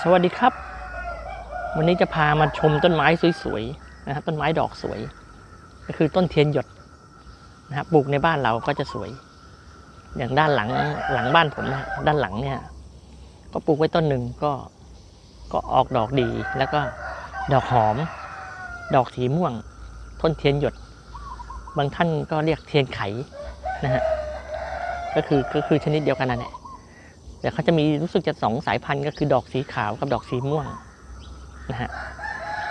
สวัสดีครับ วันนี้จะพามาชมต้นไม้สวยๆนะครับต้นไม้ดอกสวย ก็คือต้นเทียนหยดนะครับปลูกในบ้านเราก็จะสวย อย่างด้านหลังหลังบ้านผมนะด้านหลังเนี่ย ก็ปลูกไว้ต้นหนึ่งก็ก็ออกดอกดี แล้วก็ดอกหอม ดอกสีม่วง ต้นเทียนหยด บางท่านก็เรียกเทียนไขนะฮะก็คือก็คือชนิดเดียวกันนั่นแหละ แต่เขาจะมีรู้สึกจะสองสายพันธุ์ก็คือดอกสีขาวกับดอกสีม่วงนะฮะ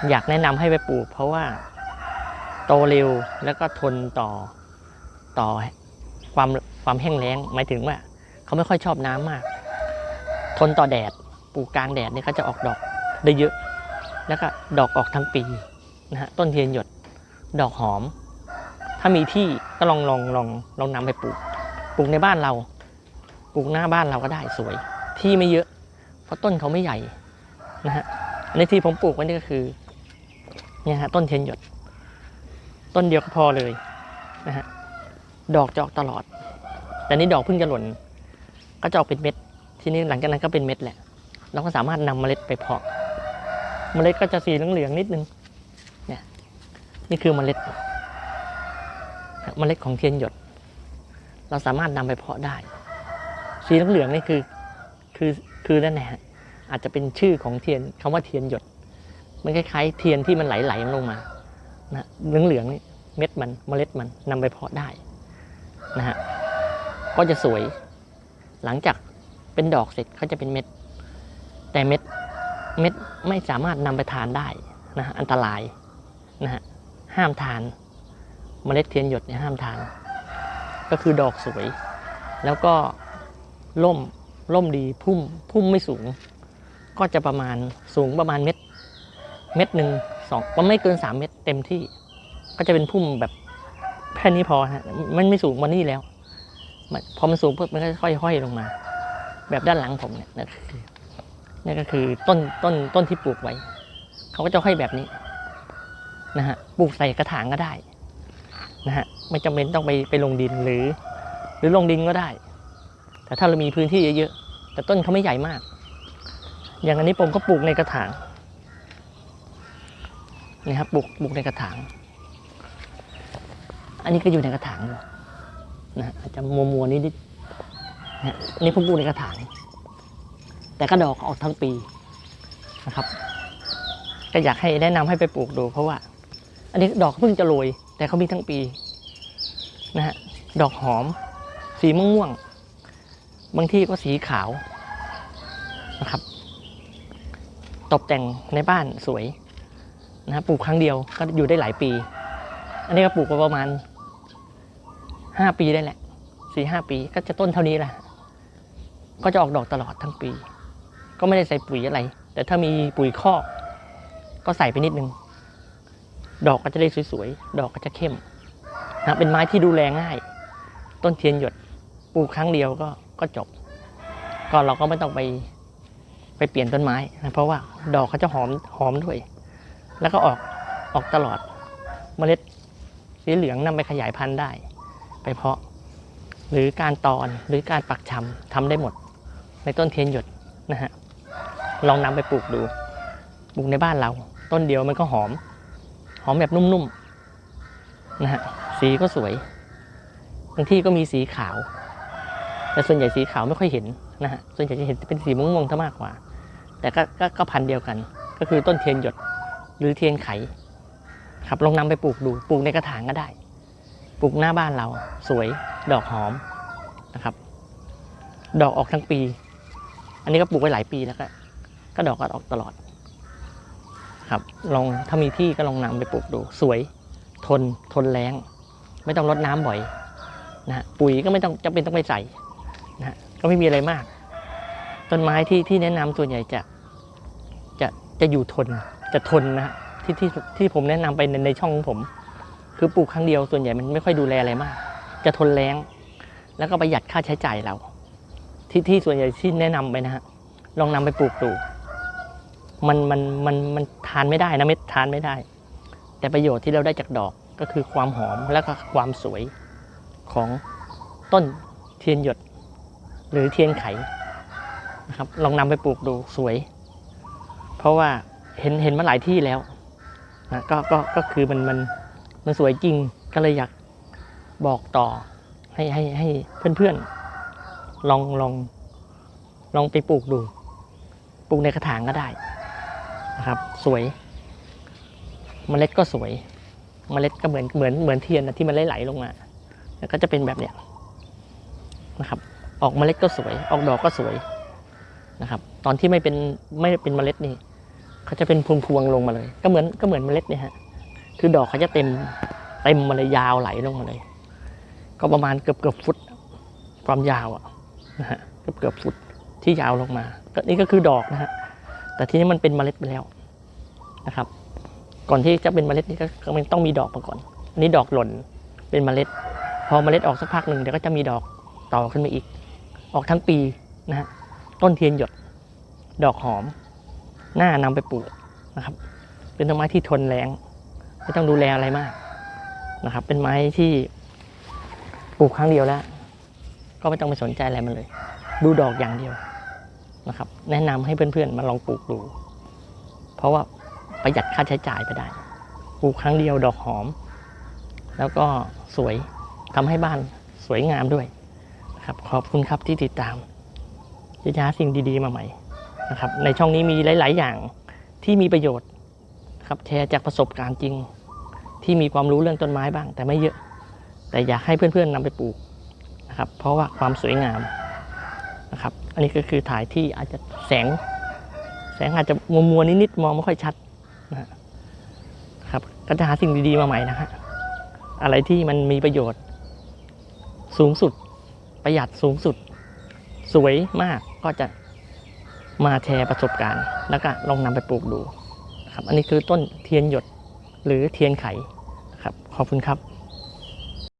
อยากแนะนำให้ไปปลูก เพราะว่าโตเร็วแล้วก็ทนต่อต่อความความแห้งแล้งหมายถึงว่า เขาไม่ค่อยชอบน้ำมาก ทนต่อแดดปลูกกลางแดดเนี่ยเขาจะออกดอกได้เยอะ แล้วก็ดอกออกทั้งปีนะฮะต้นเทียนหยดดอกหอม ถ้ามีที่ก็ลองลองลองลองนำไปปลูกปลูกในบ้านเรา ปลูกหน้าบ้านเราก็ได้สวย ที่ไม่เยอะ เพราะต้นเขาไม่ใหญ่นะฮะอันนี้ที่ผมปลูกไว้นี่ก็คือเนี่ยฮะต้นเทียนหยด ต้นเดียวก็พอเลยนะฮะดอกจะออกตลอด แต่นี่ดอกเพิ่งจะหล่น ก็จะออกเป็นเม็ด ทีนี้หลังจากนั้นก็เป็นเม็ดแหละ เราก็สามารถนำเมล็ดไปเพาะ เมล็ดก็จะสีเหลืองๆนิดนึงเนี่ยนี่คือเมล็ด เมล็ดของเทียนหยด เราสามารถนำไปเพาะได้ สีเหลืองๆนี่คือคือคือนั่นแหละอาจจะเป็นชื่อของเทียนคำว่าเทียนหยด มันคล้ายๆเทียนที่มันไหลๆลงมานะเหลืองๆนี่เม็ดมันเมล็ดมันนำไปเพาะได้นะฮะก็จะสวย หลังจากเป็นดอกเสร็จเขาจะเป็นเม็ด แต่เม็ดเม็ดไม่สามารถนำไปทานได้นะฮะอันตรายนะฮะห้ามทานเมล็ดเทียนหยดเนี่ยห้ามทาน ก็คือดอกสวย แล้วก็ ล่มล่มดีพุ่มพุ่มไม่สูง ก็จะประมาณสูงประมาณเม็ดเม็ดหนึ่งสองก็ไม่เกินสามเม็ดเต็มที่ ก็จะเป็นพุ่มแบบแค่นี้พอฮะมันไม่สูงมานี่แล้วพอมันสูงปุ๊บมันก็ค่อยห้อยลงมา แบบด้านหลังผมเนี่ยนั่นคือนี่ก็คือต้นต้นต้นที่ปลูกไว้ เขาก็จะห้อยแบบนี้นะฮะปลูกใส่กระถางก็ได้นะฮะไม่จำเป็นต้องไปไปลงดินหรือ หรือลงดินก็ได้ แต่ถ้าเรามีพื้นที่เยอะๆ แต่ต้นเขาไม่ใหญ่มาก อย่างอันนี้ผมก็ปลูกในกระถางนี่ครับปลูกปลูกในกระถาง อันนี้ก็อยู่ในกระถางอยู่นะอาจจะมัวมัวนิดๆนะฮะนนี้ผมปลูกในกระถาง แต่ก็ดอกออกทั้งปีนะครับ ก็อยากให้แนะนำให้ไปปลูกดูเพราะว่า อันนี้ดอกเพิ่งจะโรยแต่เขามีทั้งปีนะฮะดอกหอม สีม่วงๆางที่ก็สีขาวนะครับ ตกแต่งในบ้านสวยนะครับปลูกครั้งเดียวก็อยู่ได้หลายปี อันนี้ก็ปลูกประมาณห้าปีได้แหละสี่ห้าปีก็จะต้นเท่านี้แหละก็จะออกดอกตลอดทั้งปี ก็ไม่ได้ใส่ปุ๋ยอะไร แต่ถ้ามีปุ๋ยคอก ก็ใส่ไปนิดนึง ดอกก็จะได้สวยๆ ดอกก็จะเข้มนะเป็นไม้ที่ดูแลง่าย ต้นเทียนหยดปลูกครั้งเดียวก็ ก็จบ ก็เราก็ไม่ต้องไปไปเปลี่ยนต้นไม้นะเพราะว่าดอกเขาจะหอมหอมด้วย แล้วก็ออกออกตลอดเมล็ดสีเหลืองนำไปขยายพันธุ์ได้ ไปเพาะ หรือการตอนหรือการปักชำทำได้หมด ในต้นเทียนหยดนะฮะลองนำไปปลูกดูปลูกในบ้านเรา ต้นเดียวมันก็หอม หอมแบบนุ่มๆนะฮะสีก็สวยบางที่ก็มีสีขาว แต่ส่วนใหญ่สีขาวไม่ค่อยเห็นนะฮะส่วนใหญ่จะเห็นเป็นสีม่วงๆซะมากกว่า แต่ก็ก็ก็พันธุ์เดียวกัน ก็คือต้นเทียนหยดหรือเทียนไขครับลองนำไปปลูกดูปลูกในกระถางก็ได้ ปลูกหน้าบ้านเราสวยดอกหอมนะครับ ดอกออกทั้งปี อันนี้ก็ปลูกไว้หลายปีแล้วก็ก็ดอกก็ออกตลอด ครับลองถ้ามีที่ก็ลองนำไปปลูกดู สวยทนทนแรงไม่ต้องรดน้ำบ่อยนะฮะปุ๋ยก็ไม่ต้องจำเป็นต้องไปใส่ นะก็ไม่มีอะไรมาก ต้นไม้ที่ที่แนะนำส่วนใหญ่จะจะจะอยู่ทนจะทนนะฮะที่ที่ที่ผมแนะนำไปในในช่องของผม คือปลูกครั้งเดียวส่วนใหญ่มันไม่ค่อยดูแลอะไรมาก จะทนแรงแล้วก็ประหยัดค่าใช้จ่ายเรา ที่ที่ส่วนใหญ่ที่แนะนำไปนะฮะลองนำไปปลูกดูมันมันมันมันทานไม่ได้นะเม็ดทานไม่ได้ แต่ประโยชน์ที่เราได้จากดอกก็คือความหอมและก็ความสวยของต้นเทียนหยด หรือเทียนไขนะครับลองนำไปปลูกดูสวย เพราะว่าเห็นเห็นมาหลายที่แล้วนะก็ก็ก็คือมันมันมันสวยจริงก็เลยอยากบอกต่อให้ให้ให้เพื่อนๆ ลองลองลองไปปลูกดู ปลูกในกระถางก็ได้นะครับ สวยเมล็ดก็สวยเมล็ดก็เหมือนเหมือนเหมือนเทียนนะที่มันไหลๆลงมาแล้วก็จะเป็นแบบเนี้ยนะครับ ออกเมล็ดก็สวย ออกดอกก็สวยนะครับ ตอนที่ไม่เป็นไม่เป็นเมล็ดนี่เขาจะเป็นพวงพวงๆลงมาเลย ก็เหมือนก็เหมือนเมล็ดเนี่ยฮะคือดอกเขาจะเต็มเต็มมาเลยยาวไหลลงมาเลย ก็ประมาณเกือบเกือบฟุตความยาวอะนะฮะเกือบเกือบฟุตที่ยาวลงมาก็นี่ก็คือดอกนะฮะแต่ทีนี้มันเป็นเมล็ดไปแล้วนะครับ ก่อนที่จะเป็นเมล็ดนี่ก็มันต้องมีดอกมาก่อนอันนี้ดอกหล่นเป็นเมล็ด พอเมล็ดออกสักพักหนึ่งเดี๋ยวก็จะมีดอกต่อขึ้นมาอีก ออกทั้งปีนะฮะต้นเทียนหยด ดอกหอมน่านำไปปลูกนะครับ เป็นต้นไม้ที่ทนแรงไม่ต้องดูแลอะไรมากนะครับ เป็นไม้ที่ปลูกครั้งเดียวแล้ว ก็ไม่ต้องไปสนใจอะไรมันเลย ดูดอกอย่างเดียวนะครับ แนะนำให้เพื่อนๆมาลองปลูกดู เพราะว่าประหยัดค่าใช้จ่ายไปได้ ปลูกครั้งเดียวดอกหอม แล้วก็สวยทำให้บ้านสวยงามด้วย ครับขอบคุณครับที่ติดตามจะหาสิ่งดีๆมาใหม่นะครับในช่องนี้มีหลาย ๆ อย่างที่มีประโยชน์ครับแชร์จากประสบการณ์จริง ที่มีความรู้เรื่องต้นไม้บ้าง แต่ไม่เยอะ แต่อยากให้เพื่อน ๆนำไปปลูกนะครับเพราะว่าความสวยงามนะครับอันนี้ก็คือถ่ายที่อาจจะแสง แสงอาจจะมัวๆนิดๆมองไม่ค่อยชัดนะครับก็จะหาสิ่งดีๆมาใหม่นะฮะอะไรที่มันมีประโยชน์สูงสุด ประหยัดสูงสุด สวยมากก็จะมาแชร์ประสบการณ์ แล้วก็ลองนำไปปลูกดูครับอันนี้คือต้นเทียนหยดหรือเทียนไขครับขอบคุณครับ